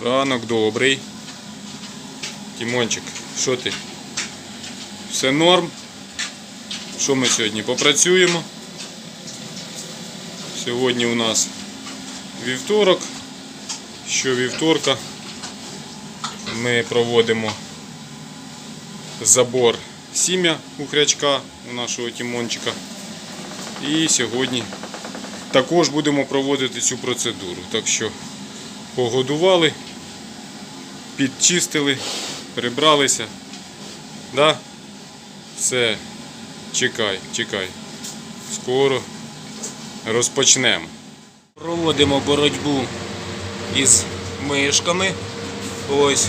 Ранок добрий. Тімончик, що ти? Все норм. Що ми сьогодні? Попрацюємо. Сьогодні у нас вівторок. Що вівторка ми проводимо забор сім'я у хрячка у нашого Тімончика. І сьогодні також будемо проводити цю процедуру. Так що погодували, підчистили, прибралися. Да? Все, чекай, чекай. Скоро розпочнемо. Проводимо боротьбу із мишками. Ось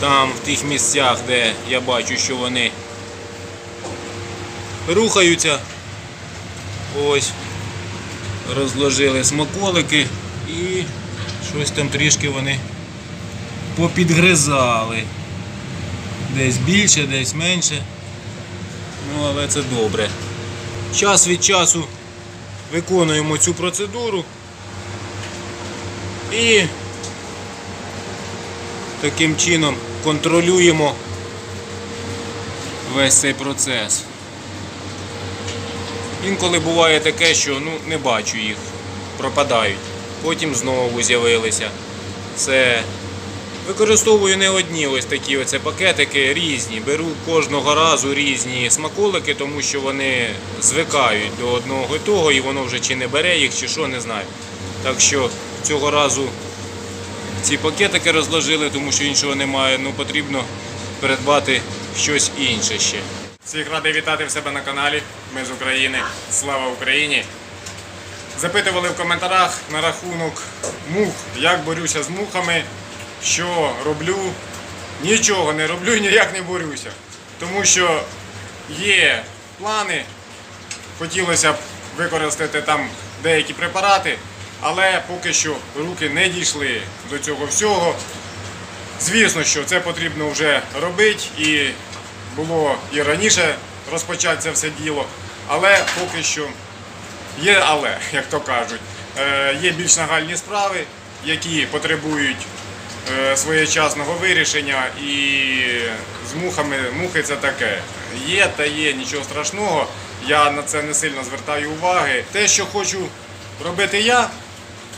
там, в тих місцях, де я бачу, що вони рухаються. Ось. Розложили смаколики і щось там трішки вони попідгризали. Десь більше, десь менше. Ну, але це добре. Час від часу виконуємо цю процедуру і таким чином контролюємо весь цей процес. Інколи буває таке, що ну, не бачу їх, пропадають, потім знову з'явилися. Це використовую не одні ось такі оце пакетики різні. Беру кожного разу різні смаколики, тому що вони звикають до одного і того, і воно вже чи не бере їх, чи що, не знаю. Так що цього разу ці пакетики розложили, тому що іншого немає. Ну потрібно придбати щось інше ще. Всіх радий вітати в себе на каналі. Ми з України. Слава Україні! Запитували в коментарях на рахунок мух, як борюся з мухами, що роблю. Нічого не роблю і ніяк не борюся. Тому що є плани, хотілося б використати там деякі препарати, але поки що руки не дійшли до цього всього. Звісно, що це потрібно вже робити і було і раніше розпочати це все діло, але поки що є але, як то кажуть, Е, є більш нагальні справи, які потребують е, своєчасного вирішення, і з мухами мухи це таке. Є та є, нічого страшного. Я на це не сильно звертаю уваги. Те, що хочу робити я,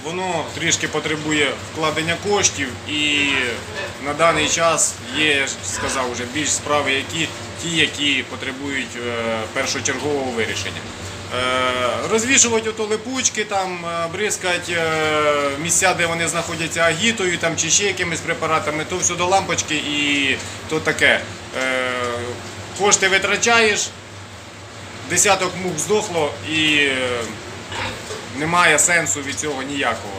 воно трішки потребує вкладення коштів і на даний час є, я сказав, вже більш справи, які ті, які потребують е, першочергового вирішення. Е, Розвішувати ото липучки, там, е, бризкати е, місця, де вони знаходяться агітою там, чи ще якимись препаратами, то все до лампочки і то таке. Кошти витрачаєш, десяток мух здохло і немає сенсу від цього ніякого.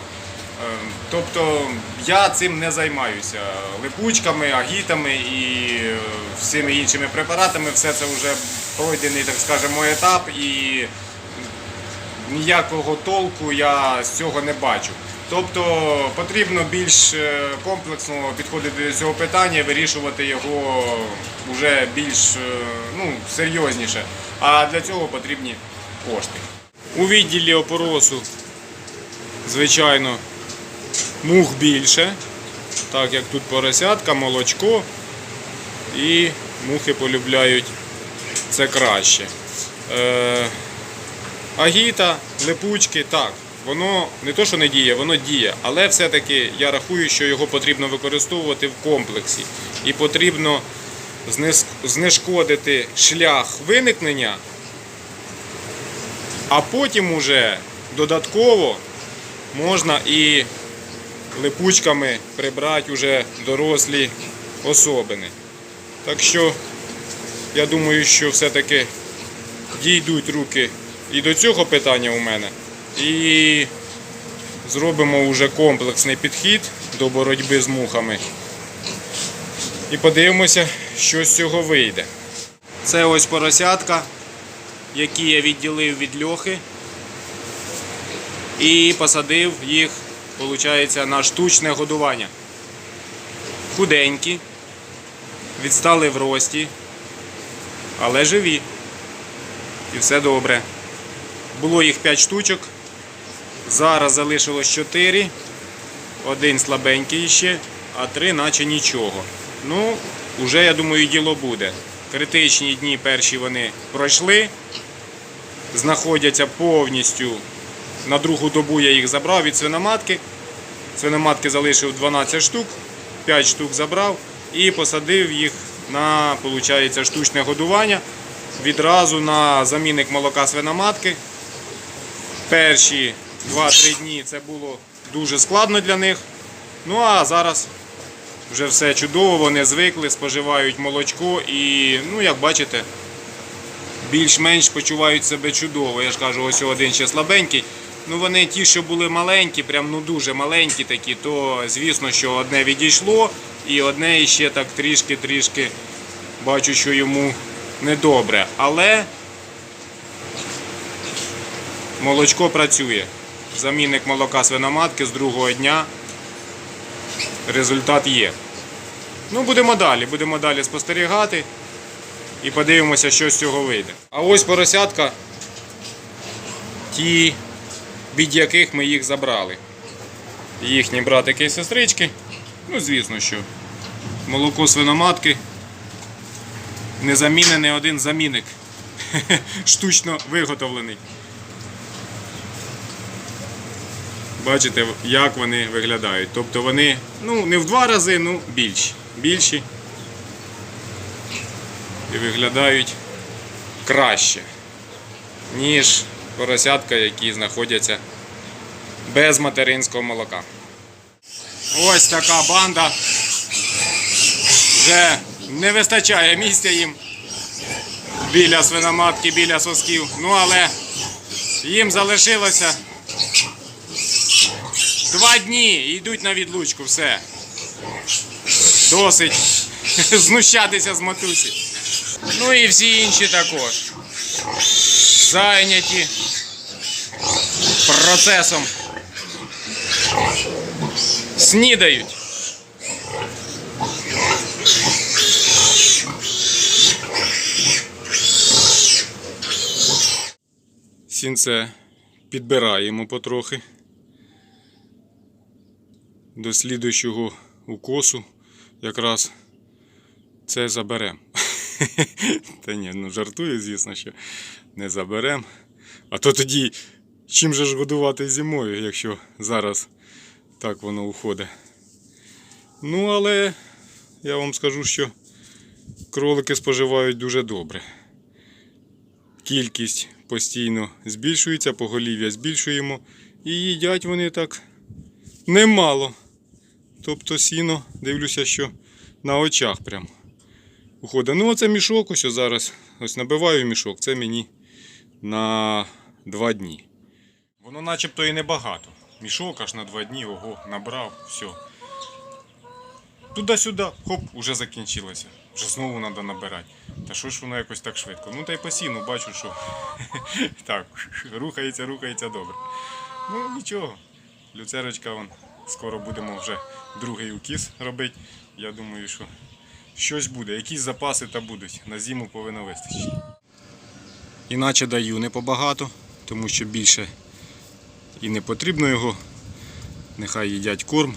Тобто я цим не займаюся. Липучками, агітами і всіми іншими препаратами. Все це вже пройдений, так скажемо, етап і ніякого толку я з цього не бачу. Тобто потрібно більш е, комплексно підходити до цього питання, вирішувати його вже більш е, ну, серйозніше. А для цього потрібні кошти. У відділі опоросу, звичайно, мух більше, так як тут поросятка, молочко, і мухи полюбляють це краще. Агіта, липучки, так, воно не то, що не діє, воно діє, але все-таки я рахую, що його потрібно використовувати в комплексі. І потрібно знешкодити шлях виникнення, а потім уже додатково можна і липучками прибрати уже дорослі особини. Так що я думаю, що все-таки дійдуть руки і до цього питання у мене. І зробимо вже комплексний підхід до боротьби з мухами. І подивимося, що з цього вийде. Це ось поросятка, які я відділив від льохи і посадив їх, виходить, на штучне годування. Худенькі, відстали в рості, але живі. І все добре. Було їх 5 штучок. Зараз залишилось 4. один слабенький ще, а три наче нічого. Ну, уже, я думаю, діло буде. Критичні дні перші вони пройшли, знаходяться повністю. На другу добу я їх забрав від свиноматки. Свиноматки залишив 12 штук, 5 штук забрав і посадив їх на получається, штучне годування. Відразу на замінник молока свиноматки. Перші 2-3 дні це було дуже складно для них. Ну а зараз вже все чудово, вони звикли, споживають молочко і, ну, як бачите, більш-менш почувають себе чудово. Я ж кажу, ось один ще слабенький. Ну вони ті, що були маленькі, прям ну дуже маленькі такі, то звісно, що одне відійшло, і одне іще так трішки-трішки бачу, що йому недобре. Але молочко працює. Замінник молока свиноматки з другого дня. Результат є. Ну, будемо далі, будемо далі спостерігати і подивимося, що з цього вийде. А ось поросятка, ті, від яких ми їх забрали. Їхні братики і сестрички. Ну, звісно, що молоко свиноматки не замінений один замінник. Штучно виготовлений. Бачите, як вони виглядають. Тобто вони ну, не в два рази, ну більші. Більші. І виглядають краще, ніж поросятка, які знаходяться без материнського молока. Ось така банда. Вже не вистачає місця їм біля свиноматки, біля сосків. Ну але їм залишилося два дні йдуть на відлучку. Все. Досить знущатися з матусі. Ну і всі інші також. Зайняті процесом. Снідають. Сінце підбираємо потрохи. До слідуючого укосу якраз це заберемо. Та ні, ну жартую, звісно, що не заберемо. А то тоді чим же ж годувати зимою, якщо зараз так воно уходить. Ну, але я вам скажу, що кролики споживають дуже добре. Кількість постійно збільшується, поголів'я збільшуємо і їдять вони так немало. Тобто сіно, дивлюся, що на очах прям уходить. Ну, оце мішок, ось зараз. Ось набиваю мішок, це мені на два дні. Воно начебто і небагато. Мішок аж на два дні, ого, набрав, все. Туди-сюди, хоп, уже закінчилося. Вже знову треба набирати. Та що ж воно якось так швидко? Ну та й по сіну бачу, що так, рухається, рухається добре. Ну нічого. Люцерочка вон, скоро будемо вже другий укіс робити. Я думаю, що щось буде, якісь запаси та будуть. На зиму повинно вистачити. Іначе даю не побагато, тому що більше і не потрібно його. Нехай їдять корм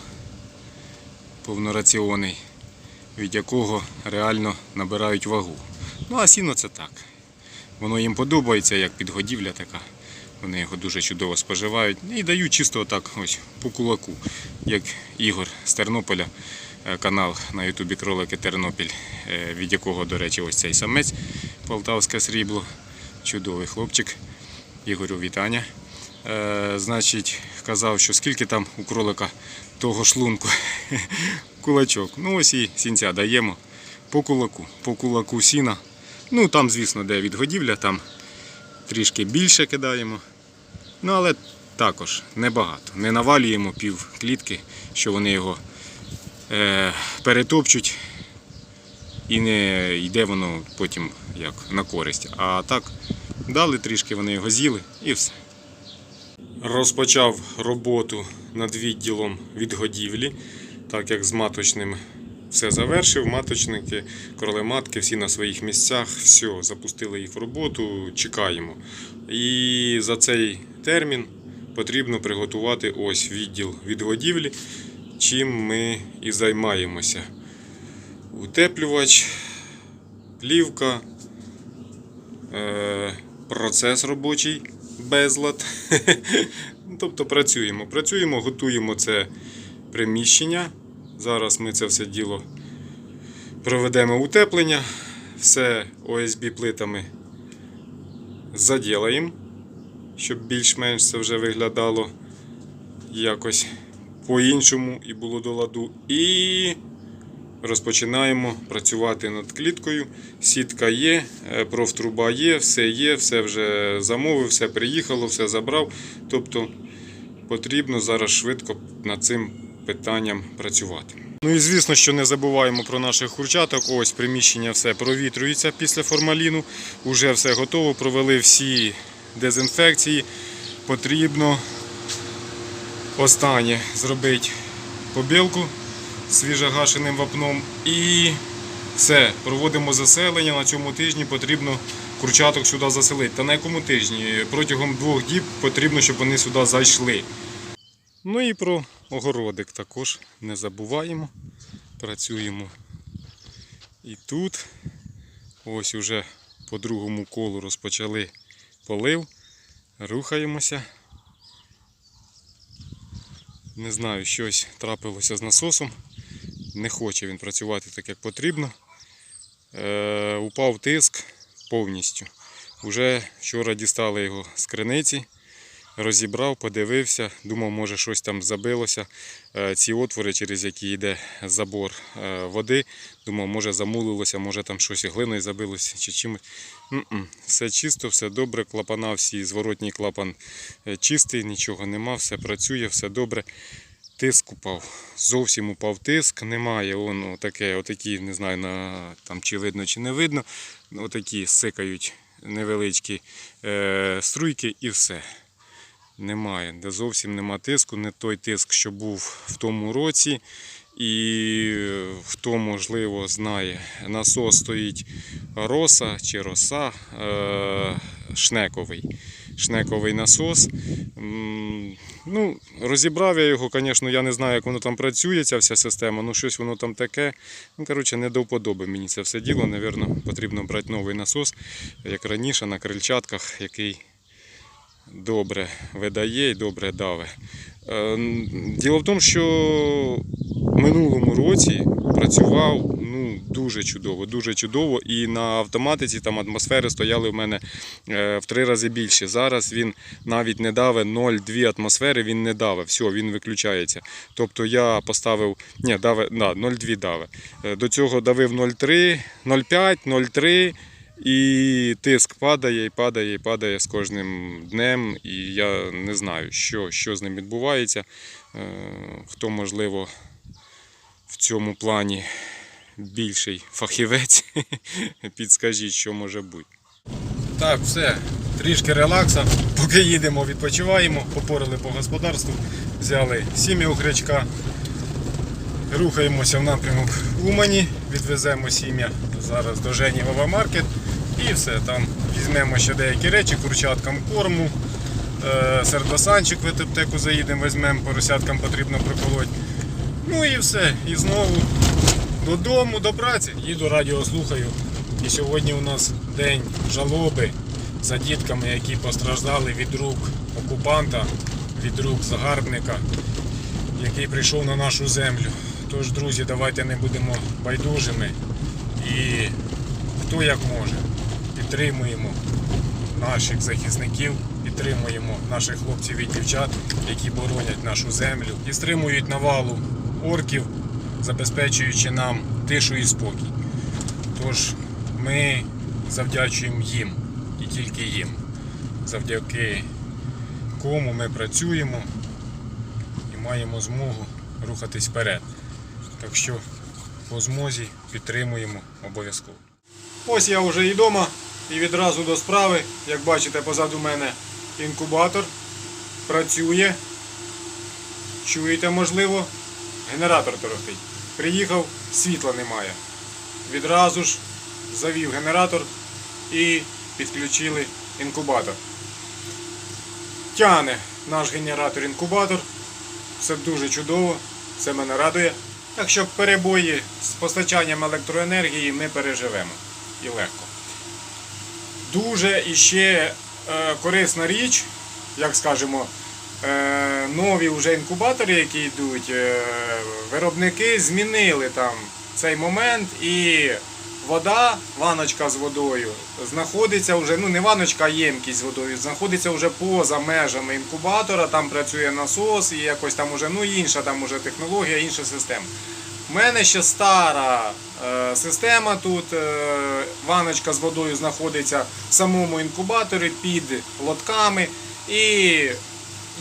повнораціонний, від якого реально набирають вагу. Ну а сіно це так. Воно їм подобається, як підгодівля така. Вони його дуже чудово споживають і дають чисто отак ось по кулаку, як Ігор з Тернополя, е, канал на Ютубі Кролики Тернопіль, е, від якого, до речі, ось цей самець Полтавське срібло. Чудовий хлопчик. Ігорю, вітання. Е, значить, казав, що скільки там у кролика того шлунку. Кулачок. Ну ось і сінця даємо по кулаку. По кулаку сіна. Ну там, звісно, де відгодівля, там трішки більше кидаємо. Ну, але також небагато. Не навалюємо пів клітки, що вони його е, перетопчуть і не йде воно потім як на користь. А так дали трішки, вони його з'їли і все. Розпочав роботу над відділом відгодівлі, так як з маточним все завершив. Маточники, кролематки, всі на своїх місцях, все, запустили їх в роботу, чекаємо. І за цей термін потрібно приготувати ось відділ відгодівлі. чим ми і займаємося. Утеплювач, плівка, е, процес робочий, безлад. Тобто працюємо. Працюємо, готуємо це приміщення. Зараз ми це все діло проведемо утеплення, все ОСБ плитами заділаємо, щоб більш-менш це вже виглядало якось по-іншому і було до ладу. І розпочинаємо працювати над кліткою. Сітка є, е, профтруба є, все є, все вже замовив, все приїхало, все забрав. Тобто потрібно зараз швидко над цим питанням працювати. Ну і звісно, що не забуваємо про наших курчаток. Ось приміщення все провітрюється після формаліну. Уже все готово. Провели всі дезінфекції. Потрібно останнє зробити побілку свіжогашеним вапном. І все, проводимо заселення. На цьому тижні потрібно курчаток сюди заселити. Та на якому тижні? Протягом двох діб потрібно, щоб вони сюди зайшли. Ну і про огородик також не забуваємо. Працюємо і тут. Ось уже по другому колу розпочали полив. Рухаємося. Не знаю, щось трапилося з насосом. Не хоче він працювати так, як потрібно. Е, упав тиск повністю. Уже вчора дістали його з криниці розібрав, подивився, думав, може щось там забилося. Е, Ці отвори, через які йде забор е, води, думав, може замулилося, може там щось глиною забилося чи чимось. М-м. Все чисто, все добре. Клапана всі, зворотній клапан е, чистий, нічого нема, все працює, все добре. Тиск упав. Зовсім упав тиск, немає. Воно таке, отакі, не знаю, на, там, чи видно, чи не видно. Отакі сикають невеличкі е, струйки і все немає, де зовсім нема тиску, не той тиск, що був в тому році. І хто можливо знає, насос стоїть роса чи роса е, шнековий. Шнековий насос. Ну, розібрав я його, звісно, я не знаю, як воно там працює, ця вся система, ну щось воно там таке. Ну, коротше, не до вподоби мені це все діло. Навірно, потрібно брати новий насос, як раніше, на крильчатках, який добре видає і добре даве. Е, Діло в тому, що в минулому році працював ну, дуже чудово, дуже чудово. І на автоматиці там атмосфери стояли в мене е, в три рази більше. Зараз він навіть не даве 0,2 атмосфери, він не даве, все, він виключається. Тобто я поставив, ні, даве, да, 0,2 даве. Е, До цього давив 0,3, 0,5, 0,3. І тиск падає, і падає, і падає з кожним днем. І я не знаю, що, що з ним відбувається. Е, Хто, можливо, в цьому плані більший фахівець, підскажіть, що може бути. Так, все, трішки релакса. Поки їдемо, відпочиваємо, попорили по господарству, взяли сім'я окрячка. Рухаємося в напрямок Умані, відвеземо сім'я зараз до Жені в Авамаркет і все, там візьмемо ще деякі речі, курчаткам корму, е, сердосанчик в етептеку заїдемо, візьмемо, поросяткам потрібно проколоть. Ну і все. І знову додому, до праці. Їду радіо слухаю. І сьогодні у нас день жалоби за дітками, які постраждали від рук окупанта, від рук загарбника який прийшов на нашу землю. Тож, друзі, давайте не будемо байдужими і хто як може, підтримуємо наших захисників, підтримуємо наших хлопців і дівчат, які боронять нашу землю і стримують навалу орків, забезпечуючи нам тишу і спокій. Тож ми завдячуємо їм і тільки їм, завдяки кому ми працюємо і маємо змогу рухатись вперед. Так що по змозі підтримуємо обов'язково. Ось я вже і вдома і відразу до справи. Як бачите, позаду мене інкубатор працює. Чуєте, можливо, генератор торохтить. Приїхав, світла немає. Відразу ж завів генератор і підключили інкубатор. Тяне наш генератор інкубатор. Все дуже чудово, Це мене радує. Так що перебої з постачанням електроенергії ми переживемо і легко. Дуже іще е, корисна річ, як скажемо, е, нові вже інкубатори, які йдуть, е, виробники змінили там цей момент і вода, ваночка з водою, знаходиться вже, ну не ваночка, а ємкість з водою, знаходиться вже поза межами інкубатора, там працює насос і якось там уже, ну інша там уже технологія, інша система. У мене ще стара е, система тут. Е, ваночка з водою знаходиться в самому інкубаторі під лотками. І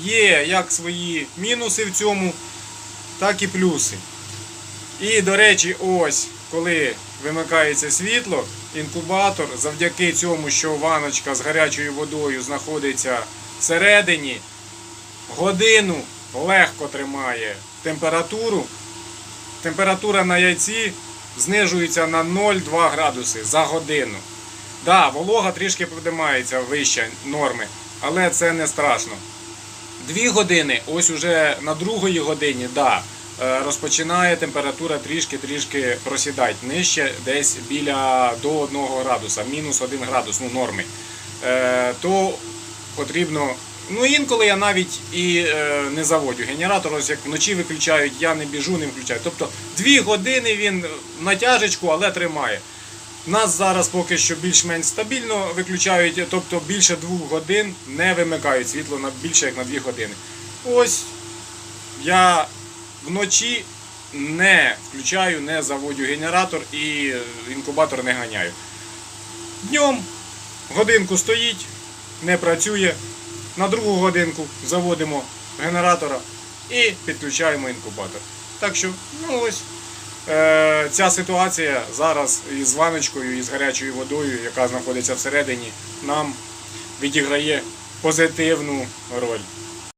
є як свої мінуси в цьому, так і плюси. І, до речі, ось коли вимикається світло, інкубатор завдяки цьому, що ваночка з гарячою водою знаходиться всередині, годину легко тримає температуру. Температура на яйці знижується на 0,2 градуси за годину. Да, волога трішки піднімається вище норми, але це не страшно. Дві години, ось уже на другої годині, да, е, розпочинає температура трішки-трішки просідати нижче, десь біля до 1 градуса, мінус 1 градус, ну норми. Е, то потрібно. Ну інколи я навіть і е, не заводю генератор, ось як вночі виключають, я не біжу, не включаю. Тобто дві години він на тяжечку, але тримає. Нас зараз поки що більш-менш стабільно виключають, тобто більше двох годин не вимикають світло на більше як на дві години. Ось я вночі не включаю, не заводю генератор і е, інкубатор не ганяю. Днем годинку стоїть, не працює. На другу годинку заводимо генератора і підключаємо інкубатор. Так що, ну ось. Е, ця ситуація зараз із ваночкою, і з гарячою водою, яка знаходиться всередині, нам відіграє позитивну роль.